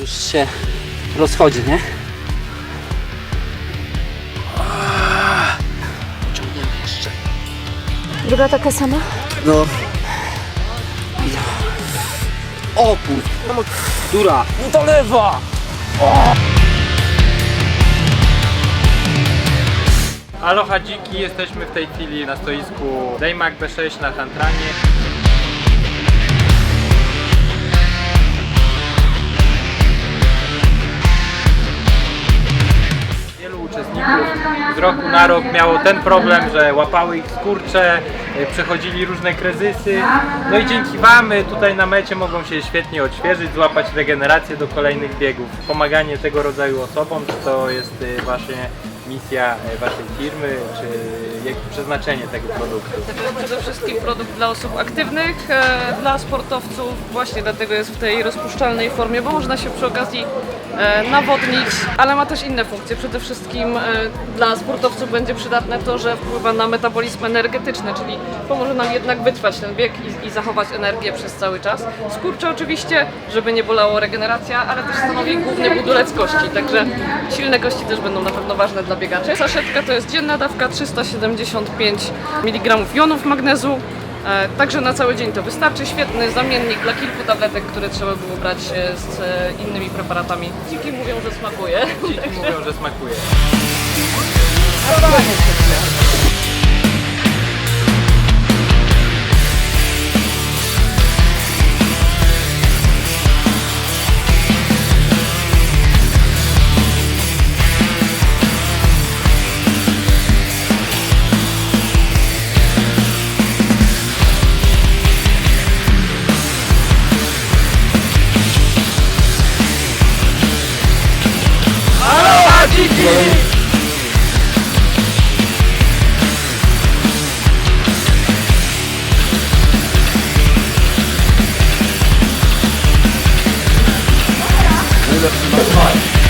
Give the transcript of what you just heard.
Już się rozchodzi, nie? Ciągniemy jeszcze. Druga taka sama? No. Opór. Dura. No to lewa. Aloha dziki, jesteśmy w tej chwili na stoisku Daymak B6 na Tantranie. Uczestników z roku na rok miało ten problem, że łapały ich skurcze, y, przechodzili różne kryzysy. No i dzięki Wam y, tutaj na mecie mogą się świetnie odświeżyć, złapać regenerację do kolejnych biegów. Pomaganie tego rodzaju osobom, to jest y, właśnie misja y, Waszej firmy, czy przeznaczenie tego produktu? To jest przede wszystkim produkt dla osób aktywnych, e, dla sportowców, właśnie dlatego jest w tej rozpuszczalnej formie, bo można się przy okazji e, nawodnić, ale ma też inne funkcje. Przede wszystkim e, dla sportowców będzie przydatne to, że wpływa na metabolizm energetyczny, czyli pomoże nam jednak wytrwać ten bieg i, i zachować energię przez cały czas. Skurcze oczywiście, żeby nie bolało regeneracja, ale też stanowi główny budulec kości, także silne kości też będą na pewno ważne dla biegaczy. Saszetka to jest dzienna dawka 375 mg jonów magnezu. E, Także na cały dzień to wystarczy. Świetny zamiennik dla kilku tabletek, które trzeba było brać e, z e, innymi preparatami. Dziki mówią, że smakuje. Dziki mówią, że smakuje. time.